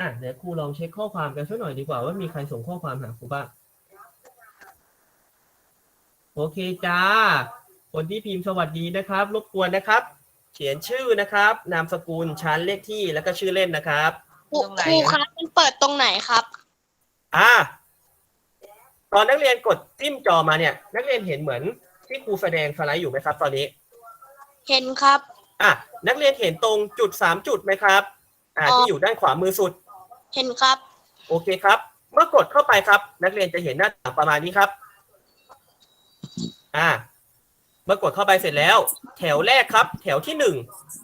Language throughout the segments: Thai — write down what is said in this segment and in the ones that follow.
อะเดี๋ยวครูลองเช็คข้อความกันสักหน่อยดีกว่าว่ามีใครส่งข้อความหาครูบ้างโอเคจ้า คนที่พิมพ์สวัสดีนะครับ รบกวนนะครับ เขียนชื่อนะครับ นามสกุลชั้นเลขที่แล้วก็ชื่อเล่นนะครับครูตรงไหนครูครับมันเปิดตรงไหนครับ อ่าตอนนักเรียนกดจิ้มจอมาเนี่ย นักเรียนเห็นเหมือนที่ครูแสดงสไลด์อยู่ไหมครับ ตอนนี้ เห็นครับ อะนักเรียนเห็นตรงจุดสามจุดไหมครับ อ่าอ๋อที่อยู่ด้านขวามือสุด เห็นครับ โอเคครับ เมื่อกดเข้าไปครับ นักเรียนจะเห็นหน้าต่างประมาณนี้ครับ อ่า เมื่อกดเข้าไปเสร็จแล้ว แถวแรกครับ แถวที่หนึ่ง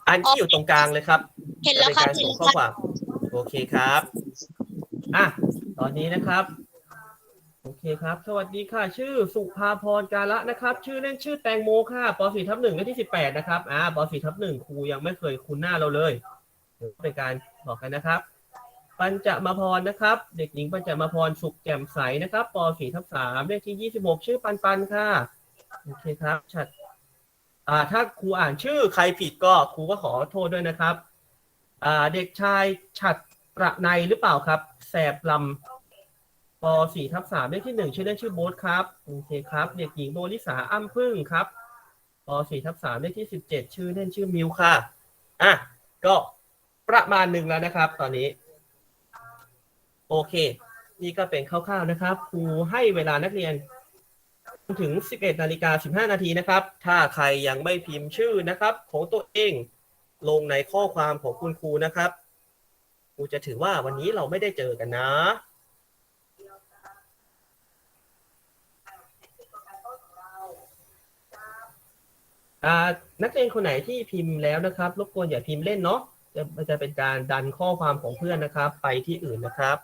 อันที่อยู่ตรงกลางเลยครับเห็นจะแล้วเป็นครับการเห็นส่งแล้วข้อครับความโอเคครับ อะ ตอนนี้นะครับ โอเคครับ สวัสดีค่ะ ชื่อสุภาพรกาละนะครับ ชื่อเล่นชื่อแตงโมค่ะป .4 ทับหนึ่งเลขที่สิบแปดนะครับ อ่าป .4 ทับหนึ่งครูยังไม่เคยคุ้นหน้าเราเลยเดี๋ยวเป็นการบอกกันนะครับ ปัญจมาพรนะครับ เด็กหญิงปัญจมาพรสุขแจ่มใสนะครับป .4 ทับสามเลขที่ยี่สิบหกชื่อปันปันค่ะโอเคครับชัดอ่าถ้าครูอ่านชื่อใครผิดก็ครูก็ขอโทษด้วยนะครับอ่าเด็กชายฉัดประในหรือเปล่าครับ แสบลำป .4 ทับ3เลขที่ 1 ชื่อเล่นชื่อโบ๊ทครับโอเคครับ เด็กหญิงโบลิสาอ้ำพึ่งครับป .4 ทับ3เลขที่ 17 ชื่อเล่นชื่อมิวค่ะอะก็ประมาณหนึ่งแล้วนะครับ ตอนนี้ โอเค นี่ก็เป็นคร่าวๆนะครับ ครูให้เวลานักเรียนถึง 11นาฬิกา15 นาทีนะครับ ถ้าใครยังไม่พิมพ์ชื่อนะครับ ของตัวเองลงในข้อความของคุณครูนะครับ ครูจะถือว่าวันนี้เราไม่ได้เจอกันนะนักเรียนคนไหนที่พิมพ์แล้วนะครับ รบกวนอย่าพิมพ์เล่นเนาะจะมันจะเป็นการดันข้อความของเพื่อนนะครับ ไปที่อื่นนะครับ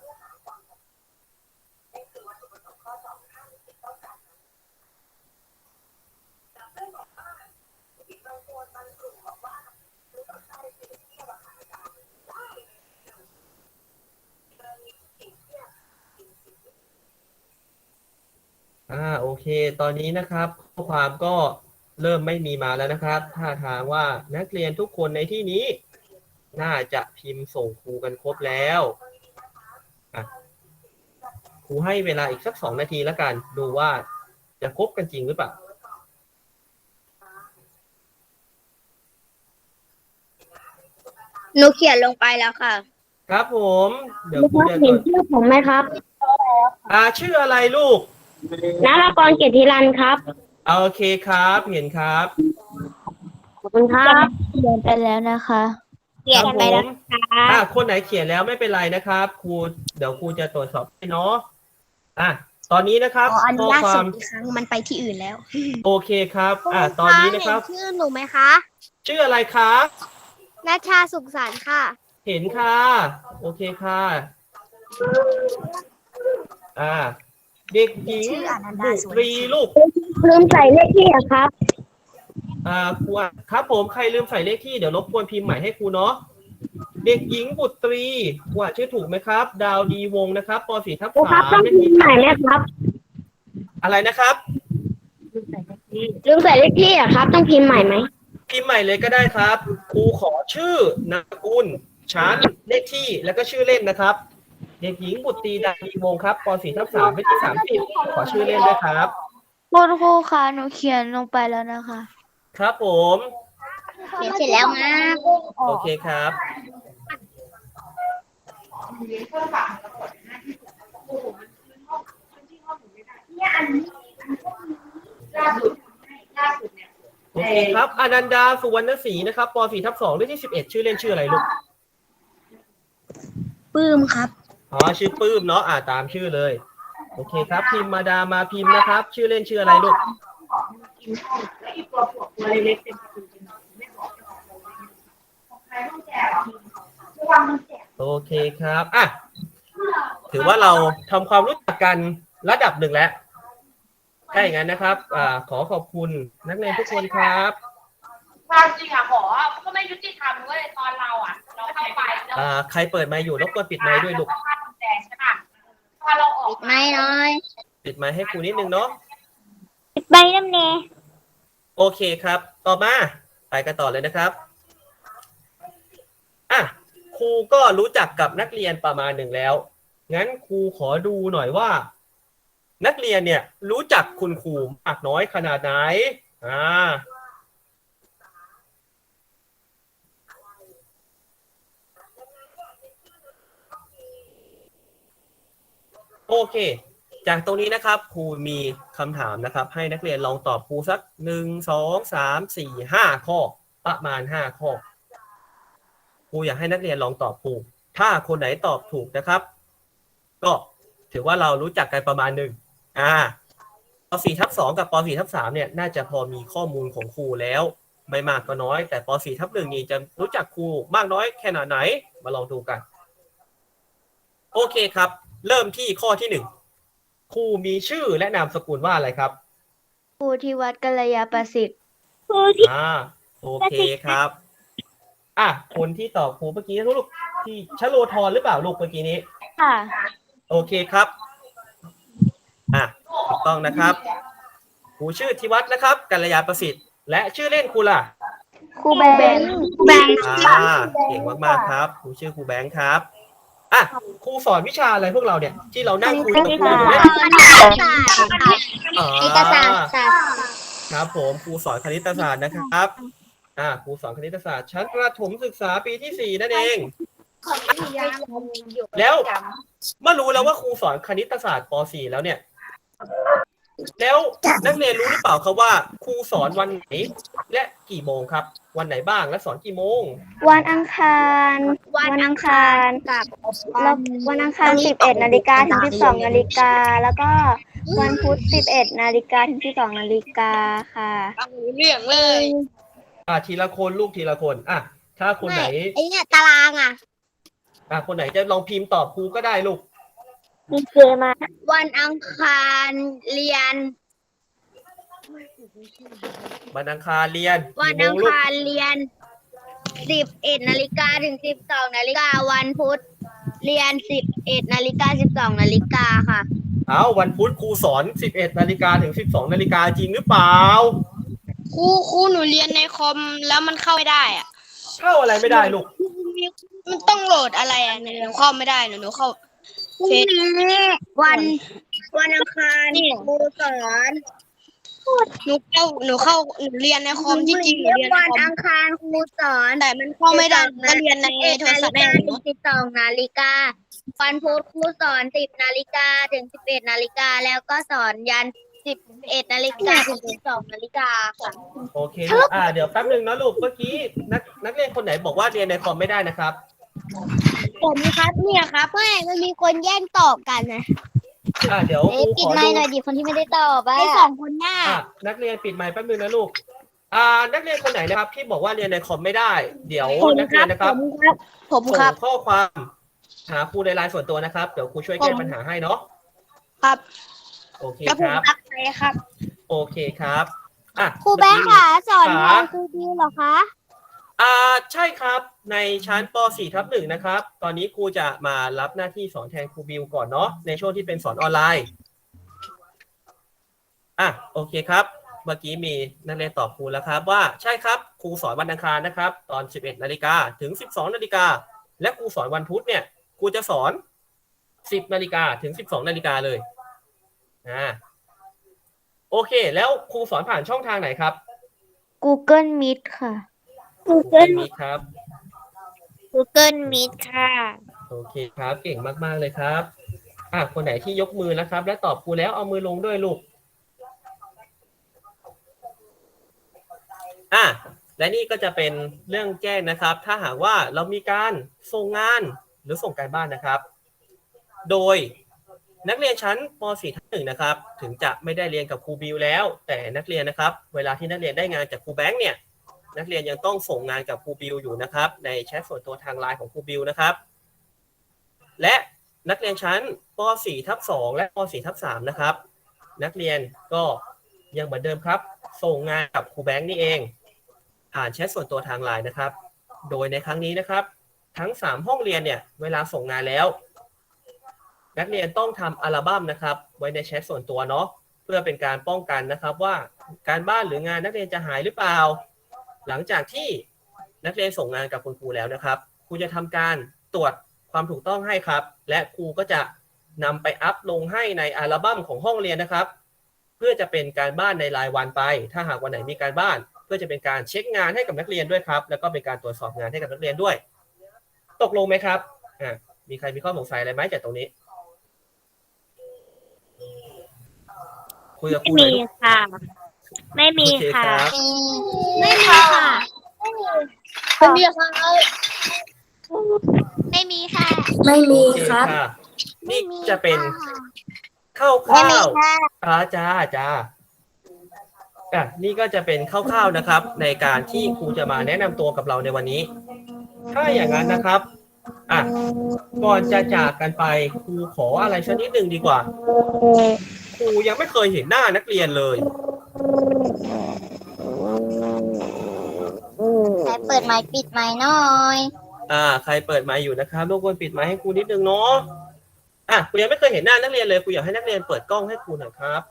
อ่าโอเค ตอนนี้นะครับข้อความก็เริ่มไม่มีมาแล้วนะครับท่าทางว่านักเรียนทุกคนในที่นี้ น่าจะพิมพ์ส่งครูกันครบแล้วอะครูให้เวลาอีกสักสองนาทีแล้วกัน ดูว่าจะครบกันจริงหรือเปล่า หนูเขียนลงไปแล้วค่ะ ครับผม เดี๋ยวครูจะเห็นชื่อผมไหมครับอ่าชื่ออะไรลูก นารากรเกียรติรันครับ โอเคครับ เห็นครับขอบคุณครับ เรียนไปแล้วนะคะ เขียนไปแล้วครับผมอ่าคนไหนเขียนแล้วไม่เป็นไรนะครับ ครู เดี๋ยวครูจะตรวจสอบให้เนาะ อะ ตอนนี้นะครับอ๋ออันข้นี้อล่าคสุวาดมอีกครั้งมันไปที่อื่นแล้วโอเคครับ อ่าตอนนี้นะครับ เห็ชื่อหนูไหมคะ ชื่ออะไรคะ นัชชาสุขสันต์ค่ะ เห็นค่ะ โอเคค่ะ อ่า เด็กหญิงชื่ออนันดาบุสวยรีลูก ลืมใส่เลขที่อะครับ อ่าครูอะครับผมใครลืมใส่เลขที่เดี๋ยวรบกวนพิมพ์ใหม่ให้ครูเนาะเด็กหญิงบุตรีครูอ่านชื่อถูกไหมครับ ดาวดีวงศ์นะครับป .4 ทับครูครับสามต้องพิมพ์ใหม่ไหมครับ อะไรนะครับ ลืมใส่เลขที่อะครับ ต้องพิมพ์ใหม่ไหม พิมพ์ใหม่เลยก็ได้ครับ ครูขอชื่อนามสกุลชั้นเลขที่แล้วก็ชื่อเล่นนะครับ เด็กหญิงบุตรีดาดีวงศ์ครับป .4 ทับ3เลขที่30ขอชื่อเล่นด้วยครับ คุณครูคะหนูเขียนลงไปแล้วนะคะครับผม เขียนเสร็จแล้วนะโอเคครับโอเค ครับอนันดาสุวรรณศรีนะครับป .4 ทับ2เลขที่11ชื่อเล่นชื่ออะไรลูกปื้มครับ อ๋อชื่อปื้มเนาะอ่าตามชื่อเลย โอเคครับ พิมพ์มาดามาพิมพ์นะครับ ชื่อเล่นชื่ออะไรลูกโอเคครับอะถือว่าเราทำความรู้จักกันระดับหนึ่งแล้ว ถ้าอย่างนั้นนะครับอ่าขอขอบคุณนักเรียนทุกคนครับ ความจริงอะหมอก็ไม่ยุติธรรมเว้ยตอนเราอะเราเข้าไปแล้วอ่า ใครเปิดไมค์อยู่รบกวนปิดไมค์ด้วยลูก เราเข้ากุญแจใช่ปะพอเราออกไม่น้อยปิดไมค์ให้ครูนิดนึงเนาะใบน้ำเนโอเคครับ ต่อมา ไปกันต่อเลยนะครับ อะ ครูก็รู้จักกับนักเรียนประมาณหนึ่งแล้ว งั้นครูขอดูหน่อยว่า นักเรียนเนี่ยรู้จักคุณครูมากน้อยขนาดไหนอ่าโอเค จากตรงนี้นะครับครูมีคำถามนะครับ ให้นักเรียนลองตอบครูสักหนึ่งสองสามสี่ห้าข้อ ประมาณห้าข้อครูอยากให้นักเรียนลองตอบครูถ้าคนไหนตอบถูกนะครับ ก็ถือว่าเรารู้จักกันประมาณหนึ่ง อ่าป .4 ทับ2กับป .4 ทับ3เนี่ยน่าจะพอมีข้อมูลของครูแล้ว ไม่มากก็น้อย แต่ป .4 ทับ1นี่จะรู้จักครูมากน้อยแค่ไหน มาลองดูกัน โอเคครับ เริ่มที่ข้อที่หนึ่งครูมีชื่อและนามสกุลว่าอะไรครับครูที่วัดกัลยาประสิทธิ์อ่าโอเคครับ อะคนที่ตอบครูเมื่อกี้ลูกที่ชโลธรหรือเปล่าลูกเมื่อกี้นี้ค่ะ โอเคครับ อะถูกต้องนะครับครูชื่อธิวัฒน์นะครับกัลยาประสิทธิ์ และชื่อเล่นครูล่ะครูแบงค์แบงค์อ่าเก่งมากๆครับครูชื่อครูแบงค์ครับอะครูสอนวิชาอะไรพวกเราเนี่ย ที่เรานั่งคุยกับครูอยู่เนี่ยคณิตศาสตร์ค่ะอ๋อคณิตศาสตร์ค่ะครับผมครูสอนคณิตศาสตร์นะครับอ่าครูสอนคณิตศาสตร์ชั้นประถมศึกษาปีที่สี่นั่นเองแล้วเมื่อรู้แล้วว่าครูสอนคณิตศาสตร์ป .4 แล้วเนี่ย แล้วนักเรียนรู้หรือเปล่าครับว่าครูสอนวันไหน และกี่โมงครับ วันไหนบ้างและสอนกี่โมง วันอังคาร วันอังคารกับแล้ววันอังคาร 11 นาฬิกาถึง 12 นาฬิกา แล้วก็วันพุธ 11 นาฬิกาถึง 12 นาฬิกาค่ะ เรื่องเลยอ่าทีละคนลูกทีละคนอะถ้าคนไหนไอ้เนี่ยตารางอะอะคนไหนจะลองพิมพ์ตอบครูก็ได้ลูก มีเจมาวันอังคารเรียน วันอังคารเรียนวันกี่โมอังงลูกคารเรียนสิบเอ็ดนาฬิกาถึงสิบสองนาฬิกาวันพุธเรียนสิบเอ็ดนาฬิกาสิบสองนาฬิกาค่ะ เอาวันพุธครูสอน 11นาฬิกาถึง 12นาฬิกาจริงหรือเปล่า ครูครูหนูเรียนในคอมแล้วมันเข้าไม่ได้อะเข้าอะไรไม่ได้ลูก มันต้องโหลดอะไรอะหนูเข้าไม่ได้หนูหนูเข้า พรุ่งนี้วันวันอังคารนี่ครูสอนหนูเข้าหนูเข้าหนูเรียนในคอมที่จริงหนูเรียนในวันคอมอังคารครูสอนแต่มันเข้าไม่ได้หนูก็เรียนในโทรศัพท์แม่หนูสิบสองนาฬิกาวันพุธครูสอนสิบนาฬิกาถึงสิบเอ็ดนาฬิกาแล้วก็สอนยันสิบเอ็ดนาฬิกาถึงสิบสองนาฬิกาค่ะโอเคลูกอ่าเดี๋ยวแป๊บหนึ่งนะลูกเมื่อกี้นักนักเรียนคนไหนบอกว่าเรียนในคอมไม่ได้นะครับ ผมครับเนี่ยครับไม่มันมีคนแย่งตอบกันนะอ่าเดี๋ยวคเอ๊ะรูปิขดอไมดูค์หน่อยดิคนที่ไม่ได้ตอบไอ้สองคนหน้า อะนักเรียนปิดไมค์แป๊บหนึงนะลูก อ่า นักเรียนคนไหนนะครับที่บอกว่าเรียนในคอมไม่ได้ เดี๋ยวนักเรียนนะครับ ผมส่ครับ งข้อความหาครูในไลน์ส่วนตัวนะครับ เดี๋ยวครูช่วยแก้ปัญหาให้เนาะครับ โอเคแล้วผคมรับ รักใครครับ โอเคครับอะครูแบงค์ค่ะสอนแทนครูบิวเหรอคะ อ่าใช่ครับในชั้นป .4 ทับหนึ่งนะครับ ตอนนี้ครูจะมารับหน้าที่สอนแทนครูบิวก่อนเนาะในช่วงที่เป็นสอนออนไลน์อะโอเคครับ เมื่อกี้มีนักเรียนตอบครูแล้วครับว่าใช่ครับครูสอนวันอังคารนะครับ ตอน 11นาฬิกาถึง 12นาฬิกาและครูสอนวันพุธเนี่ยครูจะสอน 10นาฬิกาถึง 12นาฬิกาเลยอ่าโอเค แล้วครูสอนผ่านช่องทางไหนครับ Google Meet ค่ะ มีครับ Google Meet ค่ะ โอเคครับ เก่งมาก ๆ เลยครับอะคนไหนที่ยกมือแล้วครับ และตอบครูแล้วเอามือลงด้วยลูกอะและนี่ก็จะเป็นเรื่องแจ้งนะครับ ถ้าหากว่าเรามีการส่งงานหรือส่งการบ้านนะครับ โดยนักเรียนชั้นป .4 ทับหนึ่งนะครับ ถึงจะไม่ได้เรียนกับครูบิวแล้ว แต่นักเรียนนะครับ เวลาที่นักเรียนได้งานจากครูแบงค์เนี่ย นักเรียนยังต้องส่งงานกับครูบิวอยู่นะครับ ในแชทส่วนตัวทางไลน์ของครูบิวนะครับ และนักเรียนชั้นป .4 ทับ2และป .4 ทับ3นะครับ นักเรียนก็ยังเหมือนเดิมครับ ส่งงานกับครูแบงค์นี่เอง ผ่านแชทส่วนตัวทางไลน์นะครับ โดยในครั้งนี้นะครับ ทั้ง 3 ห้องเรียนเนี่ยเวลาส่งงานแล้ว นักเรียนต้องทำอัลบั้มนะครับ ไว้ในแชทส่วนตัวเนาะเพื่อเป็นการป้องกันนะครับว่าการบ้านหรืองานนักเรียนจะหายหรือเปล่า หลังจากที่นักเรียนส่งงานกับคุณครูแล้วนะครับครูจะทำการตรวจความถูกต้องให้ครับ และครูก็จะนำไปอัพลงให้ในอัลบั้มของห้องเรียนนะครับ เพื่อจะเป็นการบ้านในรายวันไป ถ้าหากวันไหนมีการบ้าน เพื่อจะเป็นการเช็คงานให้กับนักเรียนด้วยครับ แล้วก็เป็นการตรวจสอบงานให้กับนักเรียนด้วย ตกลงไหมครับอ่ามีใครมีข้อสงสัยอะไรไหมจากตรงนี้คุยกับคไม่รูหน่มีอยค่ะ ไม่มีโอเคค่ะรับ ไม่มีค่ะ ไม่มีค่ะ ไม่มีค่ะ ไม่มีโอเคครับค่ะนี่จะเป็นข้าวไม่ข้ามีวค่ะ อ่าจ้าจ้าอะนี่ก็จะเป็นคร่าวๆนะครับ ในการที่ครูจะมาแนะนำตัวกับเราในวันนี้ ถ้าอย่างนั้นนะครับอะก่อนจะจากกันไปครูขออะไรสักนิดหนึ่งดีกว่าครูยังไม่เคยเห็นหน้านักเรียนเลย ใครเปิดไมค์ปิดไมค์หน่อย อ่า ใครเปิดไมค์อยู่นะครับรบกวนปิดไมค์ให้ครูนิดนึงเนาะอะครูยังไม่เคยเห็นหน้านักเรียนเลยครูอยากให้นักเรียนเปิดกล้องให้ครูหน่อยครับ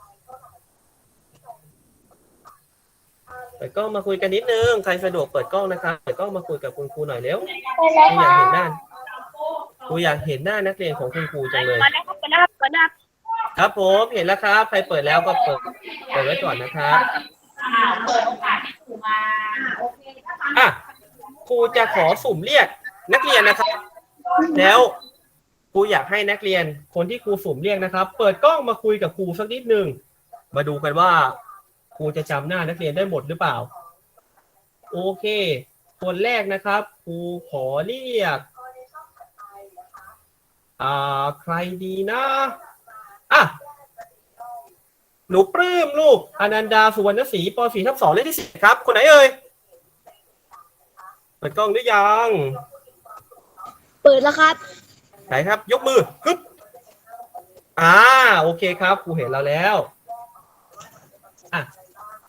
เปิดกล้องมาคุยกันนิดนึง ใครสะดวกเปิดกล้องนะครับเปิดกล้องมาคุยกับคุณครูหน่อยเร็วครูอยากเห็นหน้าครูอยากเห็นหน้านักเรียนของคุณครูจังเลย ก็ได้ก็ได้ก็ได้ ครับผมเห็นแล้วครับ ใครเปิดแล้วก็เปิดเปิดไว้ก่อนนะครับเปิดโอกาสให้ครูมาโอเคถ้าฟังอะครูจะขอสุ่มเรียกนักเรียนนะครับ แล้วครูอยากให้นักเรียน คนที่ครูสุ่มเรียกนะครับ เปิดกล้องมาคุยกับครูสักนิดหนึ่งมาดูกันว่าครูจะจำหน้านักเรียนได้หมดหรือเปล่า โอเค คนแรกนะครับครูขอเรียกอ่าใครดีนะ อะหนูปลื้มลูกอนันดาสุวรรณศรีป .4 ทับ2เลขที่สิบครับ คนไหนเอ่ยเปิดกล้องหรือยัง เปิดแล้วครับ ไหนครับ ยกมือฮึบอ่า โอเคครับครูเห็นเราแล้วอะ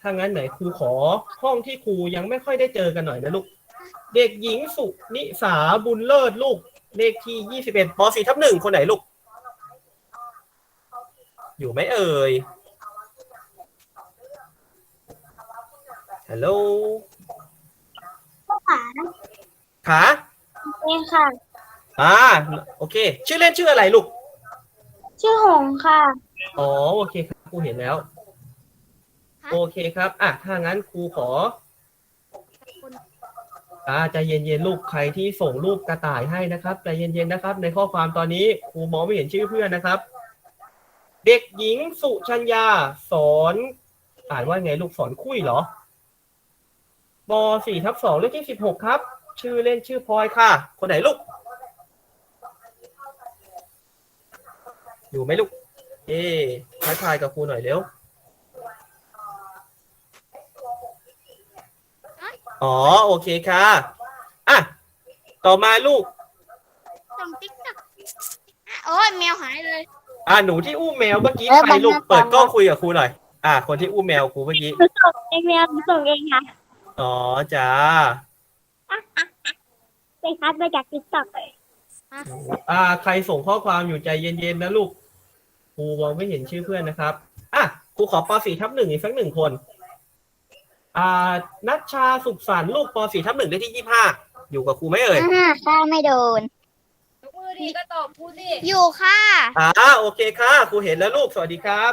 ถ้างั้นไหนครูขอห้องที่ครูยังไม่ค่อยได้เจอกันหน่อยนะลูก เด็กหญิงสุนิสาบุญเลิศลูก เลขที่ยี่สิบเอ็ดปสี่ทับหนึ่งคนไหนลูก อยู่ไหมเอ่ย ฮัลโหลขาเองค่ะ อ่า โอเค ชื่อเล่นชื่ออะไรลูก ชื่อหงค่ะ อ๋อ โอเคครับครูเห็นแล้ว โอเคครับ อะ ถ้างั้นครูขออ่าใจเย็นๆลูกใครที่ส่งรูปกระต่ายให้นะครับใจเย็นๆนะครับ ในข้อความตอนนี้ครูมองไม่เห็นชื่อเพื่อนนะครับ เด็กหญิงสุชัญญาสอนอ่านว่าไงลูกสอนคุยเหรอปสี่ทับสองเลขที่สิบหกครับ ชื่อเล่นชื่อพลอยค่ะ คนไหนลูก อยู่ไหมลูก เอ๊ทักทายกับครูหน่อยเร็ว อ๋อ โอเคค่ะ อะ ต่อมาลูก ส่งติ๊กต็อกโอ้ยแมวหายเลย อะหนูที่อุ้มแมวเมื่อกี้เออใครลูกมันน่าเปิดฟังกล้องคุยกับครูหน่อย อะคนที่อุ้มแมวครูเมื่อกี้หนูส่งเองเนี่ยหนูส่งเองค่ะอ๋อจ้าไปคัดมาจากติ๊กต็อกอ่า ใครส่งข้อความอยู่ใจเย็นๆนะลูกครูมองไม่เห็นชื่อเพื่อนนะครับอะครูขอป .4 ทับหนึ่งอีกสักหนึ่งคน อ่า นัชชาสุขสันต์ลูกป .4 ทับหนึ่งเลขที่ยี่ห้าอยู่กับครูไหมเอ่ยอ่าข้าไม่โดนยกมื อดีก็ตอบพูดดิอยู่ค่ะ อ่าโอเคค่ะครูเห็นแล้วลูกสวัสดีครับ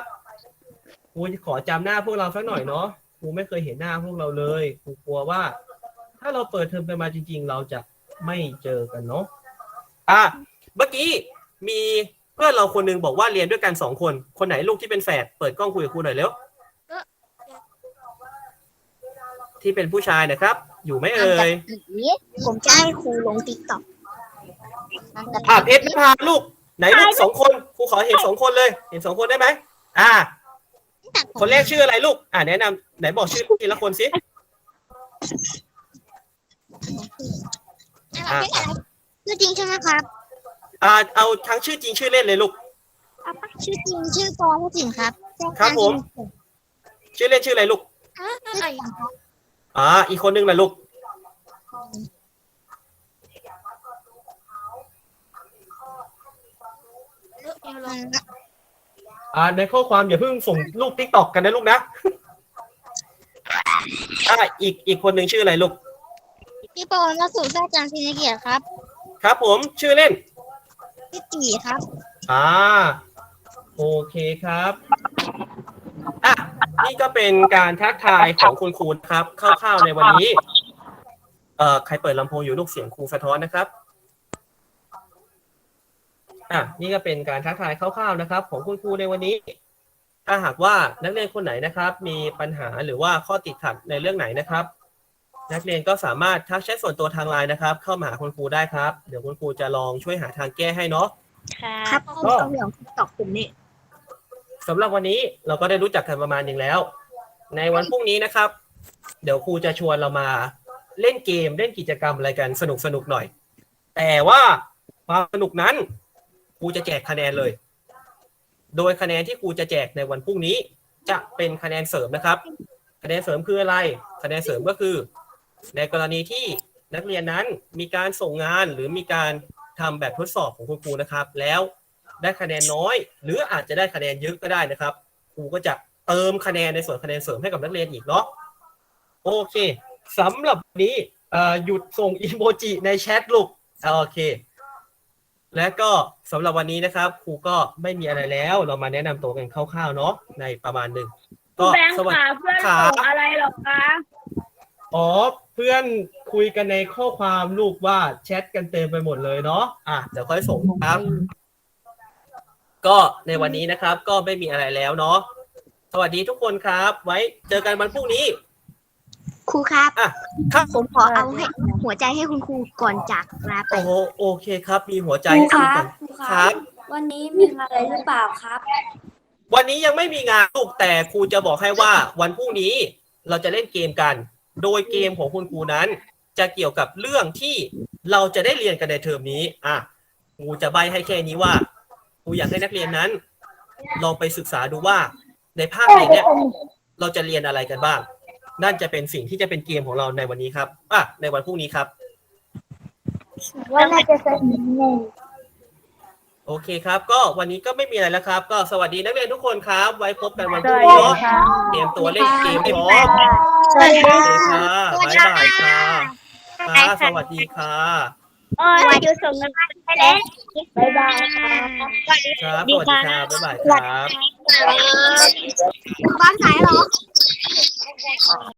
ครูขอจำหน้าพวกเราสักหน่อยเนาะครูไม่เคยเห็นหน้าพวกเราเลยครูกลัวว่า ถ้าเราเปิดเทอมไปมาจริง ๆ เราจะไม่เจอกันเนาะอะเมื่อกี้มีเพื่อนเราคนหนึงบอกว่าเรียนด้วยกันสองคน คนไหนลูกที่เป็นแฝดเปิดกล้องคุยกับครูหน่อยเร็วที่เป็นผู้ชายนะครับ อยู่ไหมเอ่ย ผมจะให้ครูลงติ๊กต็อก อะเพชรพาลูกไหนลูกสองคนครูขอเห็นสองคนเลย เห็นสองคนได้ไหมอ่า คนแรกชื่ออะไรลูก อ่าแนะนำไหนบอกชื่อทีละคนสิอ่าชื่อจริงใช่ไหมครับ อ่า เอาทั้งชื่อจริงชื่อเล่นเลยลูกชื่อจริงชื่อปอผู้จิ๋งครับ ครับผม ชื่อเล่นชื่ออะไรลูกอะไรอย่างครับอ่าอีกคนนึงนะลูก อ่าในข้อความอย่าเพิ่งส่งรูปทิกตอกกันนะลูกนะอ่าอีกอีกคนหนึ่งชื่ออะไรลูก พี่ปอนมาสู่แท้จันทร์ศรีสะเกียรติครับครับผมชื่อเล่น พี่ตีครับ อ่า โอเคครับอะนี่ก็เป็นการทักทายของคุณครูนะครับคร่าวๆในวันนี้ เอ่อใครเปิดลำโพงอยู่ลูกเสียงครูสะท้อนนะครับ อะนี่ก็เป็นการทักทายคร่าวๆนะครับ ของคุณครูในวันนี้ ถ้าหากว่านักเรียนคนไหนนะครับ มีปัญหาหรือว่าข้อติดขัดในเรื่องไหนนะครับ นักเรียนก็สามารถทักแชทส่วนตัวทางไลน์นะครับ เข้ามาหาคุณครูได้ครับ เดี๋ยวคุณครูจะลองช่วยหาทางแก้ให้เนาะครับก็ ต้องเหลืองตอกผมนี่สำหรับวันนี้เราก็ได้รู้จักกันประมาณหนึ่งแล้ว ในวันพรุ่งนี้นะครับ เดี๋ยวครูจะชวนเรามาเล่นเกมเล่นกิจกรรมอะไรกันสนุกสนุกๆหน่อย แต่ว่าความสนุกนั้น ครูจะแจกคะแนนเลย โดยคะแนนที่ครูจะแจกในวันพรุ่งนี้ จะเป็นคะแนนเสริมนะครับ คะแนนเสริมคืออะไร คะแนนเสริมก็คือ ในกรณีที่นักเรียนนั้นมีการส่งงานหรือมีการทำแบบทดสอบของคุณครูนะครับ แล้วได้คะแนนน้อย หรืออาจจะได้คะแนนเยอะก็ได้นะครับ ครูก็จะเติมคะแนนในส่วนคะแนนเสริมให้กับนักเรียนอีกเนาะโอเคสำหรับนี้หยุดส่งอีโมจิในแชทลูกโอเค และก็สำหรับวันนี้นะครับ ครูก็ไม่มีอะไรแล้ว เรามาแนะนำตัวกันคร่าวๆเนาะในประมาณหนึ่งก็แบงค์สวัสขาดีเพื่อนขาส่งอะไรหรอคะอ๋อเพื่อนคุยกันในข้อความลูกว่าแชทกันเต็มไปหมดเลยเนาะอะเดี๋ยวค่อยส่งครับ ก็ในวันนี้นะครับ ก็ไม่มีอะไรแล้วเนาะสวัสดีทุกคนครับ ไว้เจอกันวันพรุ่งนี้ ครูครับ อะครับ ผมขอเอาให้ หัวใจให้คุณครูก่อนจากลาไป โอ้โหโอเคครับ มีหัวใจครูให้คคุรัณบครูคครัรับ บ วันนี้มีอะไรหรือเปล่าครับ วันนี้ยังไม่มีงานลูกแต่ครูจะบอกให้ว่าวันพรุ่งนี้เราจะเล่นเกมกัน โดยเกมของคุณครูนั้น จะเกี่ยวกับเรื่องที่เราจะได้เรียนกันในเทอมนี้อะครูจะใบให้แค่นี้ว่าครูอยากให้นักเรียนนั้น ลองไปศึกษาดูว่าในภาคเรียนเนี้ยเราจะเรียนอะไรกันบ้าง นั่นจะเป็นสิ่งที่จะเป็นเกมของเราในวันนี้ครับอะในวันพรุ่งนี้ครับ ว่าน่าจะสนุกโอเคครับ ก็วันนี้ก็ไม่มีอะไรแล้วครับ ก็สวัสดีนักเรียนทุกคนครับ ไว้พบกันวันพรุ่งนี้เนาะเตรียมตัวเล่นเกมให้พร้อมสวัสดีโอค่ะเคค่ะบ๊ายบายค่ะค่ะสวัสดีค่ะโอ้ยอยู่ส่งกันไปแล้วบ๊ายบายค่ะครับสวัสดีค่ะบ๊ายบายครับบ้านไหนเหรอ あっ。